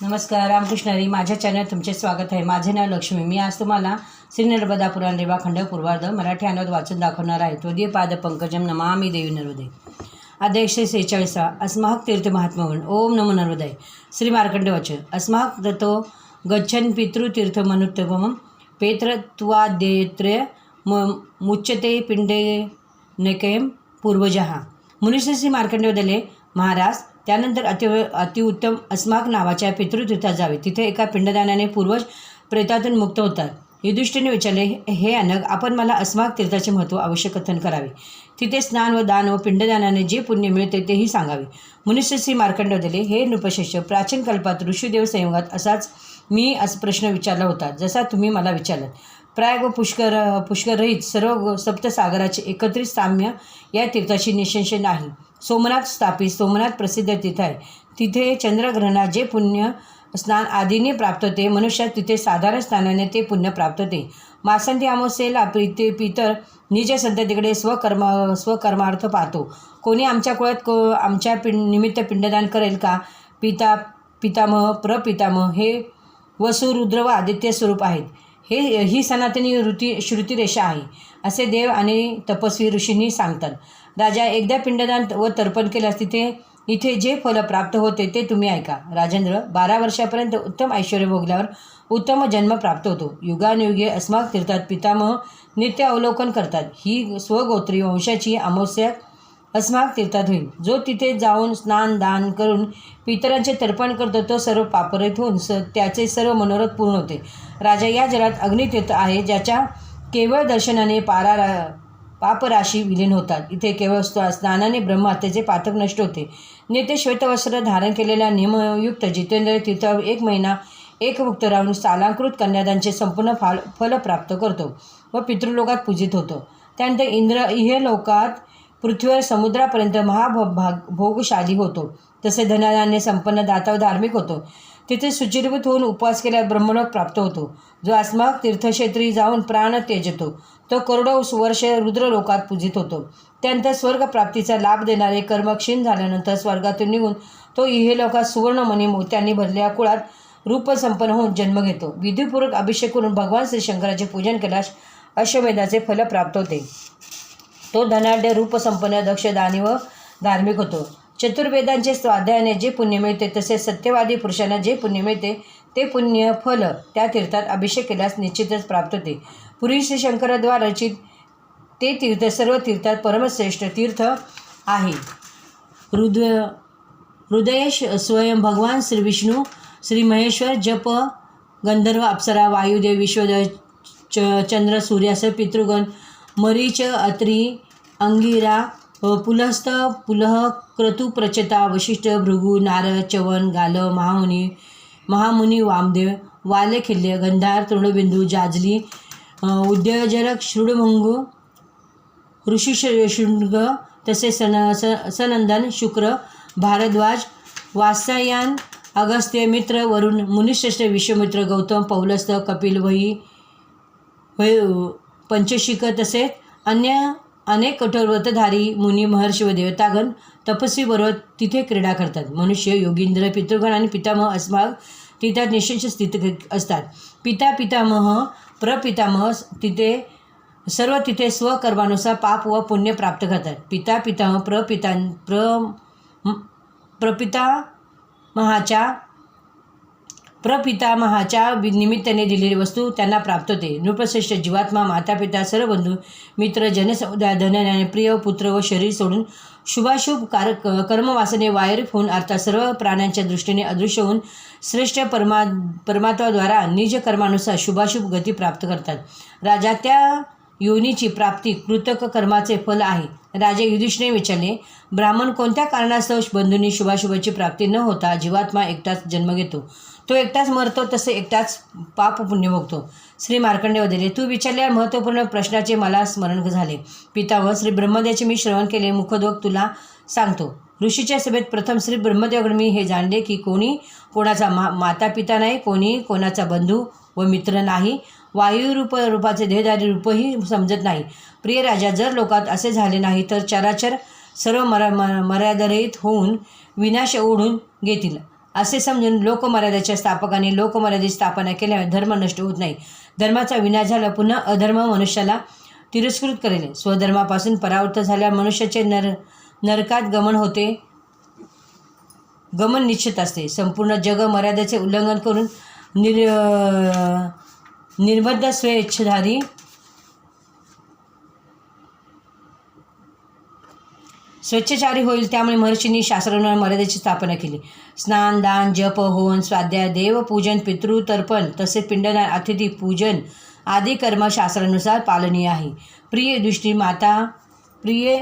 नमस्कार रामकृष्णारी माझ्या चॅनल तुमचे स्वागत आहे. माझे नाव लक्ष्मी. मी आज तुम्हाला श्री नर्मदा पुराण रेवाखंड पूर्वार्ध मराठी अनुवाद वाचून दाखवणार आहे. त्वदीय पाद पंकजम नमामी देवी नर्मदे. अध्याय सेहेचाळीसा अस्माक तीर्थ महात्मगण ओम नमो नर्मदय श्री मार्कंड वचन. अस्माक दत्तो गच्छन पितृतीर्थ मनुत्तम पेत्रत्वादेत्रय म मुच्यते पिंडे नकेम पूर्वजहा मुनिश्री मार्कंडेय दले महाराज त्यानंतर अति अतिउत्तम अस्माक नावाच्या पितृतीर्थात जावे. तिथे एका पिंडदानाने पूर्वज प्रेतातून मुक्त होतात. युधिष्ठिरने विचारले हे अनग आपण मला अस्माक तीर्थाचे महत्त्व आवश्यक कथन करावे. तिथे स्नान व दान व पिंडदानाने जे पुण्य मिळते तेही सांगावे. मुनिश्री मार्कंड दिले हे नृपशिष्य प्राचीन कल्पात ऋषीदेव संयोगात असाच मी असं प्रश्न विचारला होता जसा तुम्ही मला विचारलात. प्राग व पुष्कर पुष्कररहित सर्व सप्तसागराचे एकत्रित साम्य या तीर्थाशी निशंश नाही. सोमनाथ स्थापित सोमनाथ प्रसिद्ध तीर्थ आहे. तिथे चंद्रग्रहणा जे पुण्य स्नान आदीने प्राप्त होते मनुष्यात तिथे साधारण स्नानाने ते पुण्य प्राप्त होते. मासंती अमावस्येला प्रीते पितर निज संततीकडे स्वकर्म स्वकर्मार्थ पाहतो. कोणी आमच्या कुळात को आमच्या पिंड निमित्त पिंडदान करेल का? पिता पितामह प्रपितामह हे वसु रुद्र व आदित्य स्वरूप आहेत. हे ही सनातनी ऋती श्रुतिरेषा आहे असे देव आणि तपस्वी ऋषींनी सांगतात. राजा एकदा पिंडदान व तर्पण केल्यास तिथे इथे जे फल प्राप्त होते ते तुम्ही ऐका. राजेंद्र बारा वर्षापर्यंत उत्तम ऐश्वर भोगल्यावर उत्तम जन्म प्राप्त होतो. युगानुयुगे अस्माक तीर्थात पितामह नित्य अवलोकन करतात. ही स्वगोत्री वंशाची अमावस्या अस्माक तीर्थात होईल. जो तिथे जाऊन स्नान दान करून पितरांचे तर्पण करतो तो सर्व पापरहित होऊन स त्याचे सर्व मनोरथ पूर्ण होते. राजा या जगात अग्नितीर्थ आहे ज्याच्या केवळ दर्शनाने पारा रा पापराशी विलीन होतात. इथे केवळ स्नानाने ब्रह्महत्येचे पातक नष्ट होते. नेते श्वेतवस्त्र धारण केलेल्या नियमयुक्त जितेंद्र तीर्थावर एक महिना एकमुक्त राहून सालांकृत कन्यादांचे संपूर्ण फाल फल प्राप्त करतो व पितृलोकात पूजित होतो. त्यानंतर इंद्र इहलोकात पृथ्वीवर समुद्रापर्यंत महाभोग भाग भोगशाली होतो. तसे धनाने संपन्न दाता धार्मिक होतो. तिथे सुचिरभूत होऊन उपवास केल्यास ब्रह्मलोक प्राप्त होतो. जो आस्माक तीर्थक्षेत्री जाऊन प्राण त्यजतो. तो करोडो वर्ष रुद्रलोकात पूजित होतो. त्यानंतर स्वर्गप्राप्तीचा लाभ देणारे कर्म क्षीण झाल्यानंतर स्वर्गातून निघून तो इहेलोकात सुवर्णमणी मोत्यांनी भरलेल्या कुळात रूपसंपन्न होऊन जन्म घेतो. विधीपूर्वक अभिषेक करून भगवान श्री शंकराचे पूजन केल्यास अश्वमेधाचे फल प्राप्त होते. तो धनाढ्य रूपसंपन्न दक्ष दानी व धार्मिक होतो. चतुर्वेदांचे स्वाध्यायाने जे पुण्य मिळते तसेच सत्यवादी पुरुषांना जे पुण्य मिळते ते पुण्य फल त्या तीर्थात अभिषेक केल्यास निश्चितच प्राप्त होते. पूर्वी श्री शंकराद्वारा रचित ते तीर्थ सर्व तीर्थात परमश्रेष्ठ तीर्थ आहे. हृदय हृदय स्वयं भगवान श्री विष्णू श्री महेश्वर जप गंधर्व अप्सरा वायुदेव विश्वदेव च चंद्र सूर्यास पितृगण मरीच अत्री अंगिरा पुलस्त पुलह क्रतुप्रचता वशिष्ठ भृगू नारद चवन गाल महामुनी महामुनी वामदेव वालेखिल्य गंधार तृणबिंदू जाजली उद्योजरक उद्योजक ऋषिशृंग तसेच सन स सनंदन शुक्र भारद्वाज वात्सायन अगस्त्य मित्र वरुण मुनिश्रेष्ठ विश्वमित्र गौतम पौलस्त कपिल वही वै पंचशिक तसेच अन्य अनेक कठोर व्रतधारी मुनी महर्षी व देवतागण तपस्वी बरोबर तिथे क्रीडा करतात. मनुष्य योगींद्र पितृगण आणि पितामह अस्माग तिथं निश्चित स्थित असतात. पिता पितामह प्रपितामह तिथे सर्व तिथे स्वकर्मानुसार पाप व पुण्य प्राप्त करतात. पिता पितामह प्रपितां प्र प्रपिता प्रपितामहाच्या प्रपितामहाच्या वि- निमित्ताने दिलेली वस्तू त्यांना प्राप्त होते. नृपश्रेष्ठ जीवात्मा मातापिता सर्व बंधू मित्र जनसमुदाय धनन्याने प्रिय पुत्र व शरीर सोडून शुभाशुभ कार कर्मवासने वायरीफ होऊन अर्थात सर्व प्राण्यांच्या दृष्टीने अदृश्य होऊन श्रेष्ठ परमा परमात्वाद्वारा निज कर्मानुसार शुभाशुभ गती प्राप्त करतात. राजा त्या योनीची प्राप्ती कृतक कर्माचे फल आहे. राजा युधिष्ठिने विचारले ब्राह्मण कोणत्या कारणास्तव बंधूंनी शुभाशुभाची प्राप्ती न होता जीवात्मा एकटाच जन्म घेतो? तो एकटाच मरतो तसे एकटाच पाप पुण्य भोगतो. श्री मार्कंडे वदिले तू विचारल्या महत्त्वपूर्ण प्रश्नाचे मला स्मरण झाले. पितावर श्री ब्रह्मदेवाचे मी श्रवण केले मुखदोग तुला सांगतो. ऋषीच्या सभेत प्रथम श्री ब्रह्मदेवाकडे मी हे जाणले की कोणी कोणाचा मा माता पिता नाही कोणी कोणाचा बंधू व मित्र नाही. वायुरूप रूपाचे देहदारी रूपही समजत नाही. प्रिय राजा जर लोकात असे झाले नाही तर चराचर सर्व मरा म- मर्यादरहित होऊन विनाश ओढून घेतील. असे समजून लोकमर्यादेच्या स्थापकाने लोकमर्यादेची स्थापना केल्यामुळे धर्म नष्ट होत नाही. धर्माचा विनाश झाला पुन्हा अधर्म मनुष्याला तिरस्कृत करेल. स्वधर्मापासून परावृत्त झाल्या मनुष्याचे नर नरकात गमन होते. गमन निश्चित असते. संपूर्ण जग मर्यादेचे उल्लंघन करून निर निर्बद्ध स्वेच्छधारी स्वच्छचारी होईल त्यामुळे महर्षींनी शास्त्रांवर मर्यादेची स्थापना केली. स्नान दान जप होवन स्वाध्याय देवपूजन पितृतर्पण तसेच पिंडदान अतिथी पूजन आदी कर्म शास्त्रानुसार पालनीय आहे. प्रिय युधिष्ठिर माता प्रिय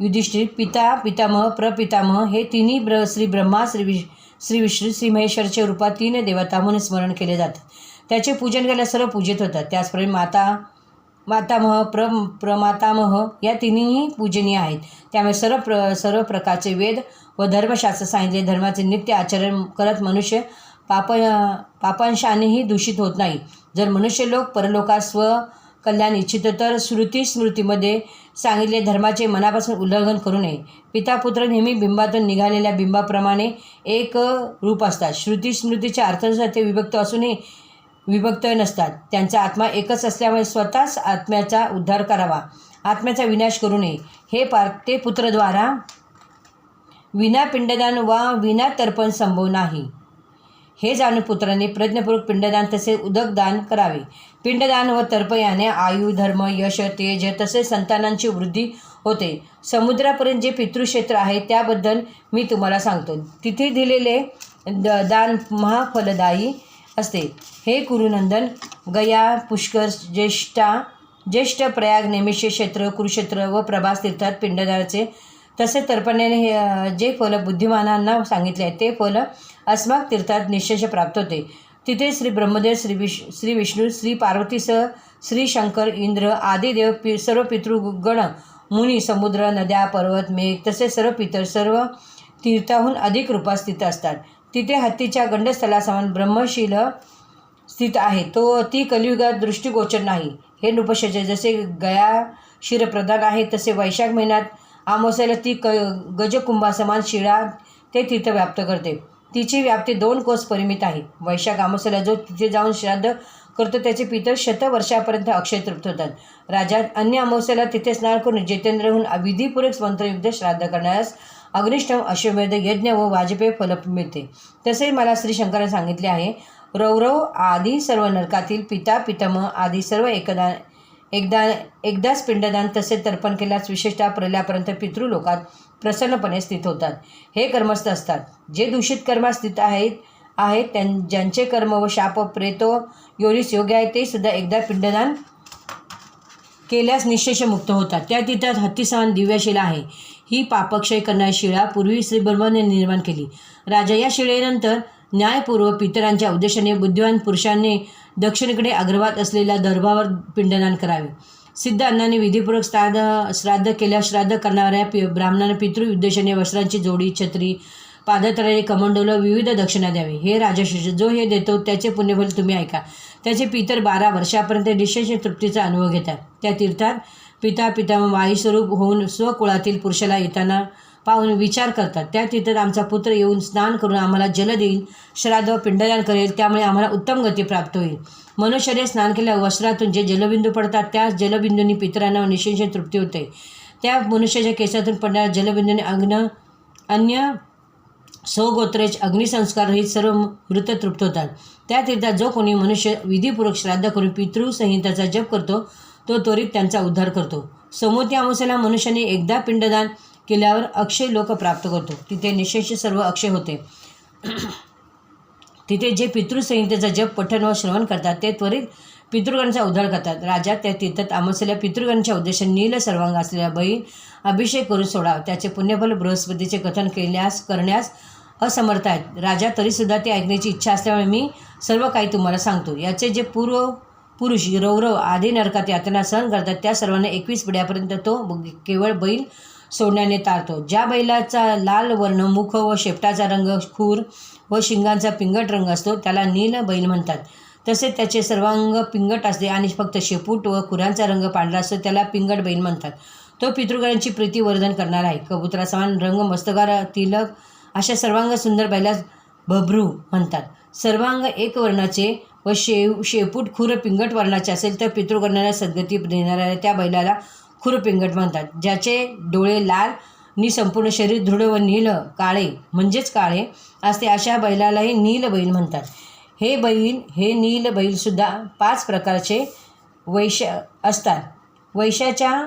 युधिष्ठिर पिता पितामह प्रपितामह हे तिन्ही ब्र श्री ब्रह्मा श्री विश श्री विष्णू श्री महेश्वरच्या रूपात तीन देवता म्हणून स्मरण केले जातात. त्याचे पूजन केल्यास सर्व पूजित होतात. त्याचप्रमाणे माता मातामह प्र प्रमातामह या तिन्ही पूजनीय आहेत. त्यामुळे सर्व प्र सर्व प्रकारचे वेद व धर्मशास्त्र सांगितले. धर्माचे नित्य आचरण करत मनुष्य पाप पापांशानेही दूषित होत नाही. जर मनुष्य लोक परलोकात स्व कल्याण इच्छित तर श्रुती स्मृतीमध्ये सांगितले धर्माचे मनापासून उल्लंघन करू नये. पिता पुत्र नेहमी बिंबातून निघालेल्या बिंबाप्रमाणे एक रूप असतात. श्रुती स्मृतीच्या अर्थानुसार ते विभक्त असूनही विभक्त नसतात. त्यांचा आत्मा एकच असल्यामुळे स्वतःच आत्म्याचा उद्धार करावा. आत्म्याचा विनाश करू नये. हे पार ते पुत्रद्वारा विना पिंडदान वा विना तर्पण संभव नाही. हे जाणून पुत्राने प्रज्ञपूर्वक पिंडदान तसे उदकदान करावे. पिंडदान व तर्प याने आयु धर्म यश तेज तसेच संतानांची वृद्धी होते. समुद्रापर्यंत जे पितृक्षेत्र आहे त्याबद्दल मी तुम्हाला सांगतो. तिथे दिलेले द दान महाफलदायी असते. हे कुरुनंदन गया पुष्कर ज्येष्ठा ज्येष्ठ प्रयाग नेमिषे क्षेत्र कुरुक्षेत्र व प्रभास तीर्थात पिंडदानाचे तसे तर्पण्याने हे जे फल बुद्धिमानांना सांगितले आहे ते फल अस्माक तीर्थात निश्चय प्राप्त होते. तिथे श्री ब्रह्मदेव श्री विष श्री विष्णू श्री पार्वतीसह श्री शंकर इंद्र आदी देव पि सर्व पितृगण मुनी समुद्र नद्या पर्वत मेघ तसेच सर्व पितर सर्व तीर्थाहून अधिक रूपात स्थित असतात. तिथे हत्तीच्या गंडस्थलासमान ब्रह्मशील स्थित आहे. तो अति कलियुगात दृष्टिगोचर नाही. हे नृपशाचे जसे गया शिरप्रधान आहे तसे वैशाख महिन्यात आमोस्याला ती क गजकुंभासमान शिळा ते तिथं व्याप्त करते. तिची व्याप्ती दोन कोस परिमित आहे. वैशाख अमावस्याला जो तिथे जाऊन श्राद्ध करतो त्याचे पितर शतवर्षापर्यंत अक्षय तृप्त होतात. राजा अन्य अमावस्याला तिथे स्नान करून जितेंद्रहून विधीपूर्वक मंत्रयुक्त श्राद्ध करण्यास अग्निष्टम अश्वमेध यज्ञ व वाजपेय फल मिळते. तसे मला श्री शंकराने सांगितले आहे रौरव आदी सर्व नरकातील पिता पितामह आदी सर्व एकदा एकदा एकदाच पिंडदान तसे तर्पण केल्यास विशेषतः प्रल्यापर्यंत पितृलोकात प्रसन्नपणे स्थित होतात. हे कर्मस्थ असतात. जे दूषित कर्मात स्थित आहेत आहेत त्यां ज्यांचे कर्म व शाप प्रेतो योनिस योग्य आहे ते सुद्धा एकदा पिंडदान केल्यास निश्चेष मुक्त होतात. त्या तिथं हत्तीसमान दिव्यशिला आहे. ही पापक्षय करणारी शिळा पूर्वी श्री ब्रह्माने निर्माण केली. राजा या शिळेनंतर न्यायपूर्व पितरांच्या उद्देशाने बुद्धिवान पुरुषांनी दक्षिणेकडे अग्रवात असलेल्या दर्भावर पिंडदान करावे. सिद्ध अण्णाने विधीपूर्वक श्राद्ध श्राद्ध केल्यास श्राद्ध करणाऱ्या पि ब्राह्मणांना पितृ उद्देशाने वस्त्रांची जोडी छत्री पादत्राने कमंडोलं विविध दक्षिणा द्यावी. हे राजशिष्य जो हे देतो त्याचे पुण्यफल तुम्ही ऐका. त्याचे पितर बारा वर्षापर्यंत निश्चय तृप्तीचा अनुभव घेतात. त्या तीर्थात पिता पिता वायुस्वरूप होऊन स्वकुळातील पुरुषाला येताना पाहून विचार करतात. त्या तिथं आमचा पुत्र येऊन स्नान करून आम्हाला जल देईल श्राद्ध व पिंडदान करेल त्यामुळे आम्हाला उत्तम गती प्राप्त होईल. मनुष्याने स्नान केल्या वस्त्रातून जे जलबिंदू पडतात त्या जलबिंदूंनी पितरांना निश्चय तृप्ती होते. त्या मनुष्याच्या केसातून पडणाऱ्या जलबिंदूने अग्न अन्य सौगोत्रेज अग्निसंस्कार हे सर्व मृत तृप्त होतात. त्या तीर्थात जो कोणी मनुष्य विधीपूर्वक श्राद्ध करून पितृसंहिताचा जप करतो तो त्वरित त्यांचा उद्धार करतो. समोती अमावस्याला मनुष्याने एकदा पिंडदान केल्यावर अक्षय लोक प्राप्त करतो. तिथे निशेष सर्व अक्षय होते. तिथे जे पितृसंहितेचा जप पठण व श्रवण करतात ते त्वरित पितृगणांचा उद्धार करतात. राजा त्या तीर्थात अमावस्याला पितृगणांच्या उद्देशाने नील सर्वांग असलेल्या बहीण अभिषेक करून सोडाव. त्याचे पुण्यफल बृहस्पतीचे कथन केल्यास करण्यास असमर्थ आहेत. राजा तरीसुद्धा ते ऐकण्याची इच्छा असल्यामुळे मी सर्व काही तुम्हाला सांगतो. याचे जे पूर्व पुरुष रौरव आधी नरकात यातना सहन करतात. त्या सर्वांना एकवीस पिढ्यापर्यंत तो केवळ बैल सोडण्याने तारतो. ज्या बैलाचा लाल वर्ण मुख व शेपटाचा रंग खूर व शिंगांचा पिंगट रंग असतो त्याला नील बैल म्हणतात. तसेच त्याचे सर्वांग पिंगट असते आणि फक्त शेपूट व खुरांचा रंग पांढरा असतो त्याला पिंगट बैल म्हणतात. तो पितृगणांची प्रीती वर्धन करणार आहे. कबुतरा समान रंग मस्तकार तिलक अशा सर्वांग सुंदर बैलास बभ्रू म्हणतात. सर्वांग एक वर्णाचे व शेव शेपूट खुर पिंगट वर्णाचे असेल तर पितृगणाला सद्गती देणाऱ्या त्या बैलाला खुर पिंगट म्हणतात ज्याचे डोळे लाल नि संपूर्ण शरीर दृढ व नील काळे म्हणजेच काळे असते अशा बैलालाही नील बैल म्हणतात. हे बैल हे नील बैलसुद्धा पाच प्रकारचे वैश असतात. वैशाच्या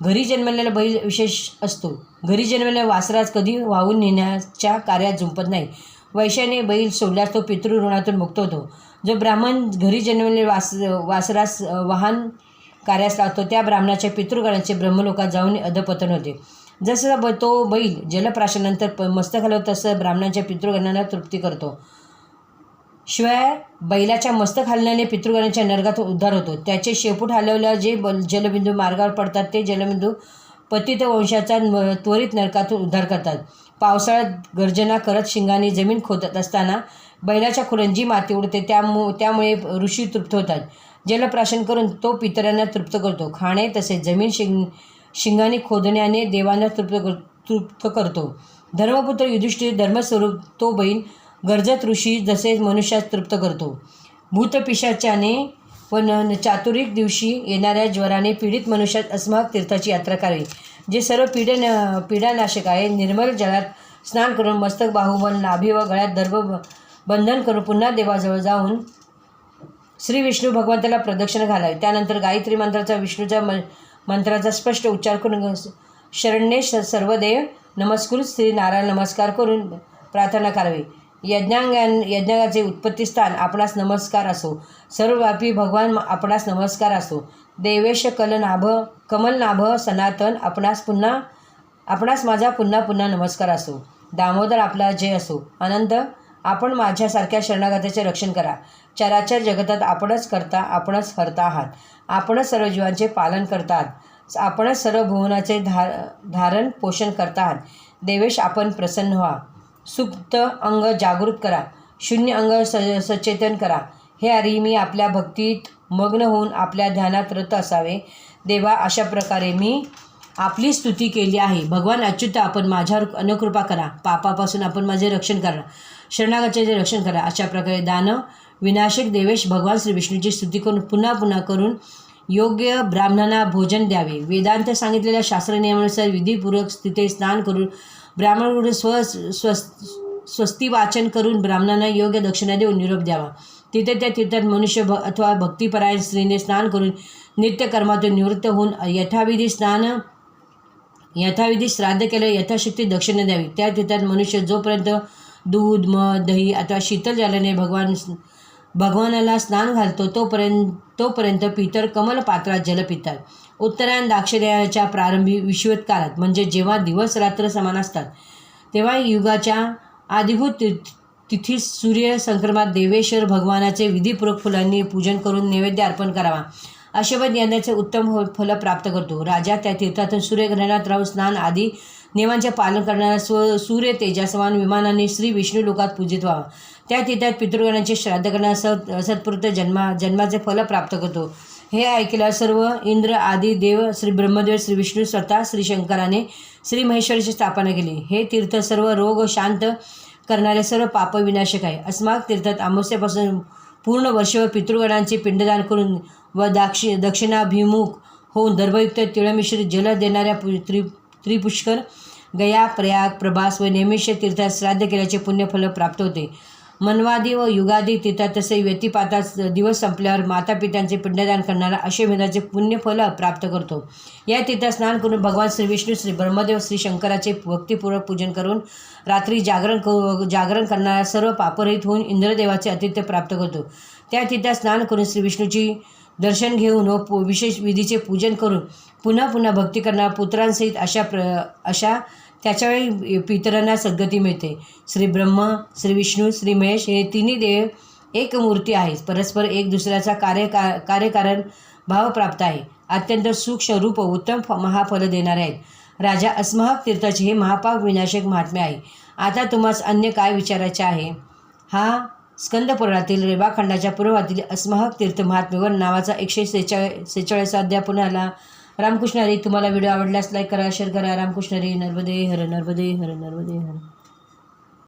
घरी जन्मलेला बैल विशेष असतो. घरी जन्मलेला वासराज कधी वाहून नेण्याच्या कार्यात झुंपत नाही. वैशाने बैल सोडल्यास तो पितृऋणातून मुक्त होतो. जो ब्राह्मण घरी जन्मलेले वास वासरास वाहन कार्यास लावतो त्या ब्राह्मणाच्या पितृगणाचे ब्रह्मलोकात जाऊन अधपतन होते. जसं ब तो बैल जलप्राशानंतर प मस्त घालव तसं ब्राह्मणाच्या पितृगणांना तृप्ती करतो. शिवाय बैलाच्या मस्तक हलण्याने पितृगणाच्या नरकातून उद्धार होतो. त्याचे शेपूट हलवल्या जे बल जलबिंदू मार्गावर पडतात ते जलबिंदू पतित वंशाचा त्वरित नरकातून उद्धार करतात. पावसाळ्यात गर्जना करत शिंगाने जमीन खोदत असताना बैलाच्या खुरंजी माती उडते त्यामु त्यामुळे ऋषी तृप्त होतात. जलप्राशन करून तो पितरांना तृप्त करतो. खाणे तसेच जमीन शिंग शिंगाने खोदण्याने देवांना तृप्त कर तृप्त करतो. धर्मपुत्र युधिष्ठिर धर्मस्वरूप तो बैल गरजत ऋषी जसे मनुष्यास तृप्त करतो. भूतपिशाच्याने व न चातुरिक दिवशी येणाऱ्या ज्वराने पीडित मनुष्यात अस्माक तीर्थाची यात्रा करावी. जे सर्व पीडन पीडानाशक आहे निर्मल जलात स्नान करून मस्तक बाहुबल नाभी व गळ्यात दर्भ बंधन करून पुन्हा देवाजवळ जाऊन श्री विष्णू भगवंताला प्रदक्षिणा घालावी. त्यानंतर गायत्री मंत्राचा विष्णूचा म मंत्राचा स्पष्ट उच्चार करून शरण्ये श सर्वदेव नमस्कृत श्री नारायण नमस्कार करून प्रार्थना करावी. यज्ञांगान यज्ञांगाचे उत्पत्तीस्थान आपणास नमस्कार असो. सर्वव्यापी भगवान आपणास नमस्कार असो. देवेश कलनाभ कमलनाभ सनातन आपणास पुन्हा आपणास माझा पुन्हा पुन्हा नमस्कार असो. दामोदर आपला जय असो. अनंत आपण माझ्यासारख्या शरणागताचे रक्षण करा. चराचर जगतात आपणच करता आपणच हरता आहात. आपणच सर्व जीवांचे पालन करतात आपणच सर्व भुवनाचे धार धारण पोषण करता आहात. देवेश आपण प्रसन्न व्हा. सुप्त अंग जागृत करा. शून्य अंग स सचेतन करा. हे अरी मी आपल्या भक्तीत मग्न होऊन आपल्या ध्यानात रत असावे. देवा अशा प्रकारे मी आपली स्तुती केली आहे. भगवान अच्युत आपण माझ्यावर अनुकृपा करा. पापापासून आपण माझे रक्षण करा. शरणागताचे रक्षण करा. अशा प्रकारे दानव विनाशक देवेश भगवान श्री विष्णूची स्तुती करून पुन्हा पुन्हा करून योग्य ब्राह्मणांना भोजन द्यावे. वेदांत सांगितलेल्या शास्त्र नियमानुसार विधीपूर्वक तिथे स्नान करून ब्राह्मणाकडून स्व स्वस् स्वस्ती वाचन करून ब्राह्मणांना योग्य दक्षिणा देऊन निरोप द्यावा. तिथे त्या तीर्थात मनुष्य भ अथवा भक्तिपरायण स्त्रीने स्नान करून नित्यकर्मातून निवृत्त होऊन यथाविधी स्नान यथाविधी श्राद्ध केलं यथाशक्ती दक्षिणा द्यावी. त्या तीर्थात मनुष्य जोपर्यंत दूध मध दही अथवा शीतल जलाने भगवान भगवानाला स्नान घालतो तोपर्यंत तोपर्यंत पितर कमल पात्रात जल पितात. उत्तरायण दाक्षिणाच्या प्रारंभी विश्वत काळात म्हणजे जेव्हा दिवस रात्र समान असतात तेव्हा युगाच्या आदिभूत तिथी सूर्य संक्रमात देवेश्वर भगवानाचे विधीपूर्वक फुलांनी पूजन करून नैवेद्य अर्पण करावा. अशोभन यांनाचे उत्तम हो- फल प्राप्त करतो. राजा त्या तीर्थातून सूर्यग्रहणात राहून स्नान आदी नियमांचे पालन करणाऱ्या स्व सूर्य तेजासमान विमानाने श्री विष्णू लोकात पूजित व्हावा. त्या तीर्थात पितृगणांचे श्राद्ध करण्यास सत जन्मा जन्माचे फल प्राप्त करतो. हे ऐकल्या सर्व इंद्र आदी देव श्री ब्रह्मदेव श्री विष्णू स्वतः श्री शंकराने श्री महेश्वरीची स्थापना केली. हे तीर्थ सर्व रोग शांत करणारे सर्व पाप विनाशक आहे. अस्माक तीर्थात अमावस्यापासून पूर्ण वर्षभर पितृगणांचे पिंडदान करून व दाक्षि दक्षिणाभिमुख होऊन दर्भयुक्त तिळमिश्रित जल देणाऱ्या पु त्रि त्रिपुष्कर गया प्रयाग प्रभास व नेमिष तीर्थात श्राद्ध केल्याचे पुण्यफल प्राप्त होते. मनवादी व युगादी तिथं तसे व्यतिपाताच दिवस संपल्यावर मातापित्यांचे पिंडदान करणारा असे विधाचे पुण्यफल प्राप्त करतो. या तिथं स्नान करून भगवान श्री विष्णू श्री ब्रह्मदेव श्री शंकराचे भक्तिपूर्वक पूजन करून रात्री जागरण जागरण करणारा सर्व पापरहित होऊन इंद्रदेवाचे आतिथ्य प्राप्त करतो. त्या तिथं स्नान करून श्री विष्णूची दर्शन घेऊन व विशेष विधीचे पूजन करून पुन्हा पुन्हा भक्ती करणारा पुत्रांसहित अशा प्र अशा त्याच्यावेळी पितरांना सद्गती मिळते. श्री ब्रह्म श्री विष्णू श्री महेश हे तिन्ही देव एक मूर्ती आहेत. परस्पर एक दुसऱ्याचा कार्य का कार्यकारण भाव प्राप्त आहे. अत्यंत सूक्ष्म रूप उत्तम फ महाफल देणारे आहेत. राजा अस्महक तीर्थाचे हे महापाप विनाशक महात्म्य आहे. आता तुम्हास अन्य काय विचारायचे आहे? हा स्कंदपुराणातील रेवाखंडाच्या पूर्वातील अस्महक तीर्थ महात्म्यवर नावाचा एकशे सेहेचाळीस सेहेचाळीस अध्याय पुन्हा आला. रामकृष्ण हरी तुम्हाला व्हिडिओ आवडल्यास लाईक करा शेअर करा. रामकृष्ण हरी नर्मदे हर नर्मदे हर नर्मदे हर.